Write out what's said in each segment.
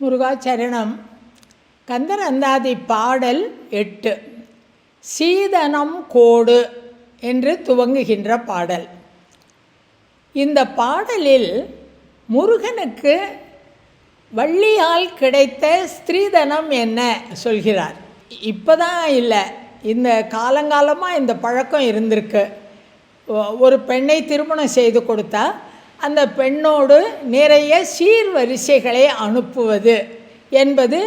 முருகாச்சரணம். கந்தரந்தாதி பாடல் எட்டு. சீதனம் கோடு என்று துவங்குகின்ற பாடல். இந்த பாடலில் முருகனுக்கு வள்ளியால் கிடைத்த ஸ்திரீதனம் என்ன சொல்கிறார். இப்போ தான் இல்லை. இந்த காலங்காலமாக இந்த பழக்கம் இருந்திருக்கு. ஒ- ஒரு பெண்ணை திருமணம் செய்து கொடுத்தா அந்த பெண்ணோடு நிறைய சீர்வரிசைகளை அனுப்புவது என்பது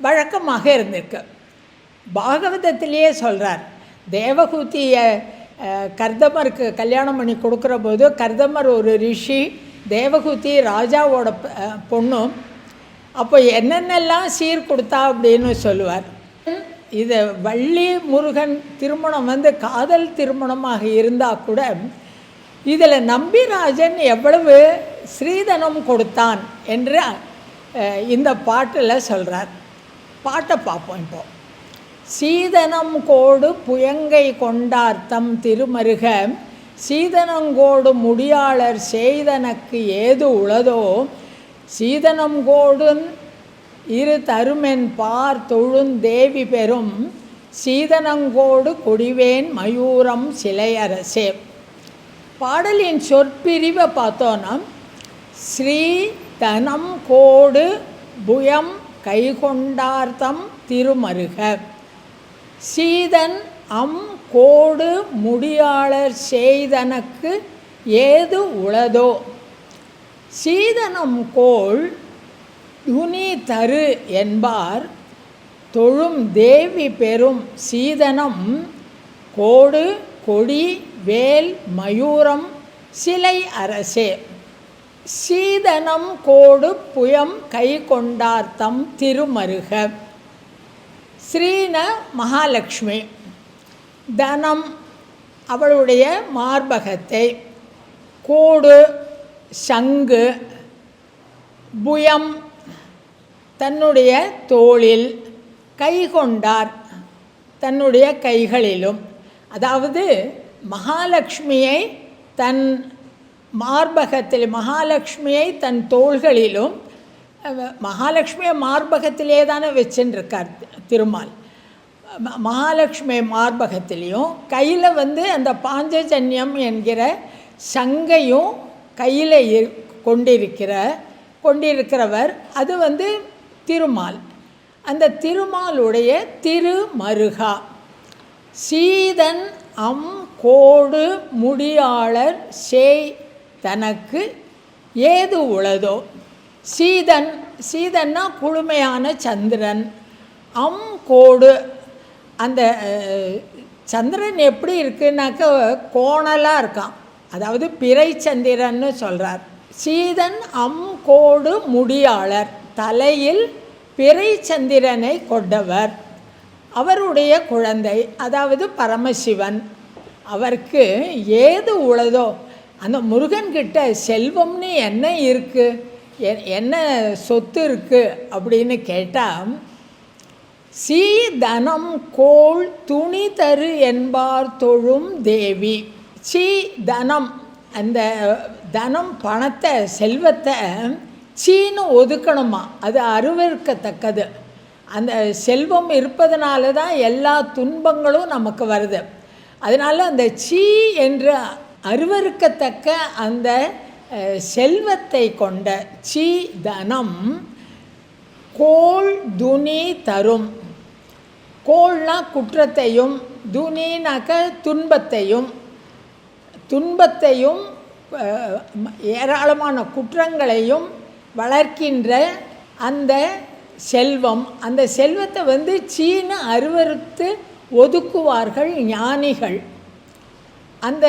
வழக்கமாக இருந்திருக்கு. பாகவதத்திலேயே சொல்கிறார் தேவகூத்தியை கர்தமருக்கு கல்யாணம் பண்ணி கொடுக்குற போது கர்தமர் ஒரு ரிஷி தேவகூதி ராஜாவோட பொண்ணும் அப்போ என்னென்னலாம் சீர் கொடுத்தா அப்படின்னு சொல்லுவார். இது வள்ளி முருகன் திருமணம் வந்து காதல் திருமணமாக இருந்தால் கூட இதில் நம்பிராஜன் எவ்வளவு ஸ்ரீதனம் கொடுத்தான் என்று இந்த பாட்டில் சொல்கிறார் பாட்டை பார்ப்போம் இப்போ. சீதனம் கோடு புயங்கை கொண்டார்த்தம் திருமருக சீதனங்கோடு முடியாளர் செய்தனக்கு ஏது உளதோ சீதனங்கோடுன் இரு தருமென் பார் தொழுந்தேவி பெறும் சீதனங்கோடு கொடிவேன் மயூரம் சிலையரசே பாடலின் சொற்பிரிவை பார்த்தோன்னா ஸ்ரீ தனம் கோடு புயம் கைகொண்டார்த்தம் திருமருக. சீதன் அம் கோடு முடியாளர் செய்தனக்கு ஏது உளதோ? சீதனம் கோள் துனி தரு என்பார் தொழும் தேவி பெறும் சீதனம் கோடு கொடி வேல் மயூரம் சிலை அரசே. சீதனம் கோடு புயம் கை கொண்டார்த்தம் திருமருக. ஸ்ரீன மகாலட்சுமி தனம் அவளுடைய மார்பகத்தை. கோடு சங்கு புயம் தன்னுடைய தோளில் கை கொண்டார் தன்னுடைய கைகளிலும். அதாவது மகாலட்சுமியை தன் மார்பகத்தில் மகாலட்சுமியை தன் தோள்களிலும் மகாலட்சுமியை மார்பகத்திலே தானே வச்சுருக்கார் திருமால் மகாலட்சுமி மார்பகத்திலையும் கையில் வந்து அந்த பாஞ்சஜன்யம் என்கிற சங்கையும் கையில் இரு- கொண்டிருக்கிற கொண்டிருக்கிறவர் அது வந்து திருமால். அந்த திருமாலுடைய திருமருகா. சீதன் அம் கோடு முடியாளர் சேய் தனக்கு ஏது உளதோ? சீதன் சீதன்னா குளுமையான சந்திரன். அம் கோடு அந்த சந்திரன் எப்படி இருக்குன்னாக்க கோணலாக இருக்கான். அதாவது பிறை சந்திரன்னு சொல்கிறார் சீதன் அம் கோடு முடியாளர் தலையில் பிறை சந்திரனை கொண்டவர். அவருடைய குழந்தை அதாவது பரமசிவன் அவருக்கு ஏது உள்ளதோ அந்த முருகன்கிட்ட செல்வம்னு என்ன இருக்குது என்ன சொத்து இருக்குது அப்படின்னு கேட்டால் சீ தனம் கோள் துணி தரு என்பார் தொழும் தேவி. சீ தனம் அந்த தனம் பணத்தை செல்வத்தை சீன்னு ஒதுக்கணுமா? அது அருவருக்கத்தக்கது. அந்த செல்வம் இருப்பதனால தான் எல்லா துன்பங்களும் நமக்கு வருது. அதனால் அந்த சீ என்று அருவருக்கத்தக்க அந்த செல்வத்தை கொண்ட சீ தனம் கோள் துனி தரும். கோல்னா குற்றத்தையும் துனினாக்க துன்பத்தையும். துன்பத்தையும் ஏராளமான குற்றங்களையும் வளர்க்கின்ற அந்த செல்வம். அந்த செல்வத்தை வந்து சீன அருவருத்து ஒதுக்குவார்கள் ஞானிகள். அந்த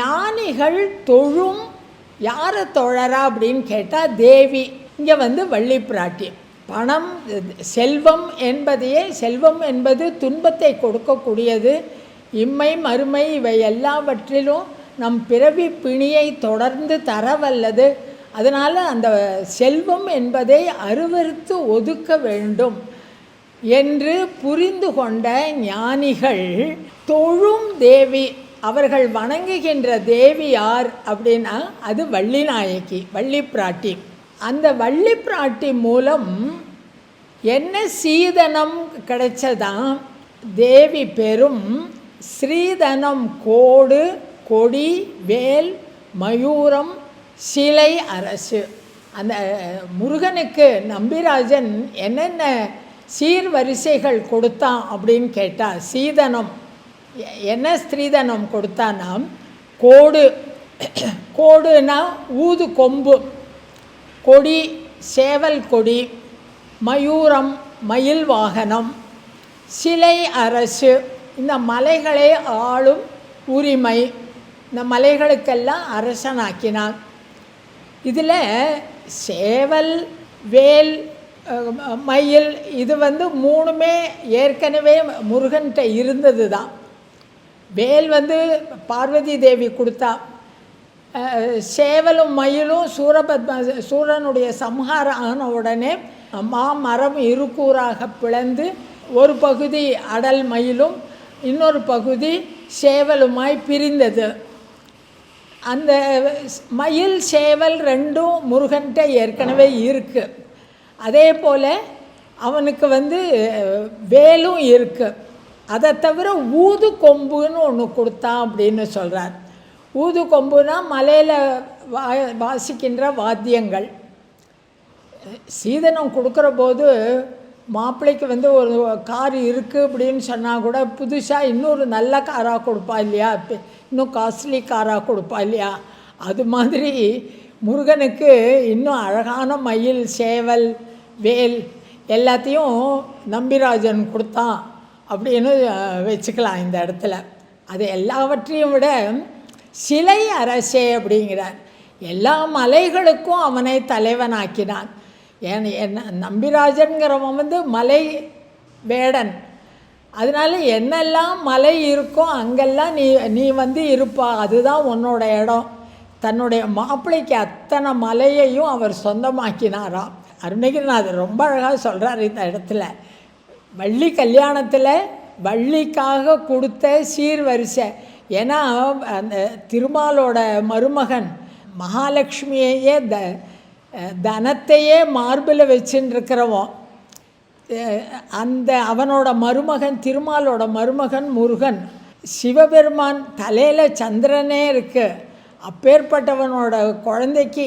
ஞானிகள் தொழும் யாரை தொழறா அப்படின்னு கேட்டால் தேவி. இங்கே வந்து வள்ளி பிராட்டி பணம் செல்வம் என்பதையே செல்வம் என்பது துன்பத்தை கொடுக்கக்கூடியது. இம்மை மறுமை இவை எல்லாவற்றிலும் நம் பிறவி பிணியை தொடர்ந்து தரவல்லது. அதனால் அந்த செல்வம் என்பதை அருவறுத்து ஒதுக்க வேண்டும் என்று புரிந்து கொண்ட ஞானிகள் தொழும் தேவி அவர்கள் வணங்குகின்ற தேவி யார் அப்படின்னா அது வள்ளி நாயகி வள்ளி பிராட்டி அந்த வள்ளி பிராட்டி மூலம் என்ன சீதனம் கிடைச்சதாம் தேவி பெரும் ஸ்ரீதனம் கோடு கொடி வேல் மயூரம் சிலை அரசு. அந்த முருகனுக்கு நம்பிராஜன் என்னென்ன சீர்வரிசைகள் கொடுத்தான் அப்படின்னு கேட்டால் சீதனம். என்ன ஸ்திரீதனம் கொடுத்தானாம் கோடு. கோடுனா ஊது கொம்பு. கொடி சேவல் கொடி மயூரம் மயில் வாகனம். சிலை அரசு. இந்த மலைகளை ஆளும் உரிமை. இந்த மலைகளுக்கெல்லாம் அரசனாக்கினான். இதில் சேவல் வேல் மயில் இது வந்து மூணுமே ஏற்கனவே முருகன்கிட்ட இருந்தது தான் வேல் வந்து பார்வதி தேவி கொடுத்தா. சேவலும் மயிலும் சூரபத்ம சூரனுடைய சம்ஹாரம் ஆன உடனே மாமரம் இருக்கூறாக பிளந்து ஒரு பகுதி அடல் மயிலும் இன்னொரு பகுதி சேவலுமாய் பிரிந்தது. அந்த மயில் சேவல் ரெண்டும் முருகன்கிட்ட ஏற்கனவே இருக்குது அதே போல் அவனுக்கு வந்து வேலும் இருக்குது அதை தவிர ஊது கொம்புன்னு ஒன்று கொடுத்தான் அப்படின்னு சொல்கிறார் ஊது கொம்புனா மலையில் வா வாசிக்கின்ற வாத்தியங்கள். சீதனம் கொடுக்குற போது மாப்பிள்ளைக்கு வந்து ஒரு கார் இருக்குது அப்படின்னு சொன்னால் கூட புதுசாக இன்னொரு நல்ல காராக கொடுப்பா இல்லையா? இன்னும் காஸ்ட்லி காராக கொடுப்பா இல்லையா? அது மாதிரி முருகனுக்கு இன்னும் அழகான மயில் சேவல் வேல் எல்லாத்தையும் நம்பிராஜன் கொடுத்தான் அப்படின்னு வச்சுக்கலாம் இந்த இடத்துல. அது எல்லாவற்றையும் விட சிலை அரசே அப்படிங்கிறார். எல்லா மலைகளுக்கும் அவனை தலைவனாக்கினான். ஏன் என்ன நம்பிராஜன்கிறவன் வந்து மலை வேடன். அதனால என்னெல்லாம் மலை இருக்கோ அங்கெல்லாம் நீ நீ வந்து இருப்பா. அதுதான் உன்னோட இடம். தன்னுடைய மாப்பிள்ளைக்கு அத்தனை மலையையும் அவர் சொந்தமாக்கினாராம் அருணகிரிநாதர் ரொம்ப அழகாக சொல்கிறார் இந்த இடத்துல. வள்ளி கல்யாணத்தில் வள்ளிக்காக கொடுத்த சீர்வரிசை. ஏன்னா அந்த திருமாலோட மருமகன் மகாலட்சுமியையே த தனத்தையே மார்பில் வச்சுன்னு இருக்கிறவன் அந்த அவனோட மருமகன் திருமாலோட மருமகன் முருகன் சிவபெருமான் தலையில் சந்திரனே இருக்கு. அப்பேற்பட்டவனோட குழந்தைக்கு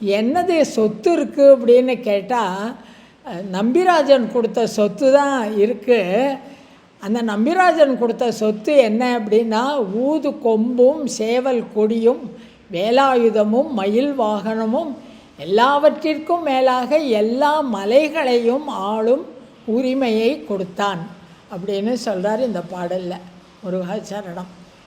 என்னது சொத்து இருக்குது அப்படின்னு கேட்டால் நம்பிராஜன் கொடுத்த சொத்து தான் இருக்குது அந்த நம்பிராஜன் கொடுத்த சொத்து என்ன அப்படின்னா ஊது கொம்பும் சேவல் கொடியும் வேலாயுதமும் மயில் வாகனமும் எல்லாவற்றிற்கும் மேலாக எல்லா மலைகளையும் ஆளும் உரிமையை கொடுத்தான் அப்படின்னு சொல்கிறார் இந்த பாடலில் முருகாச்சரணம்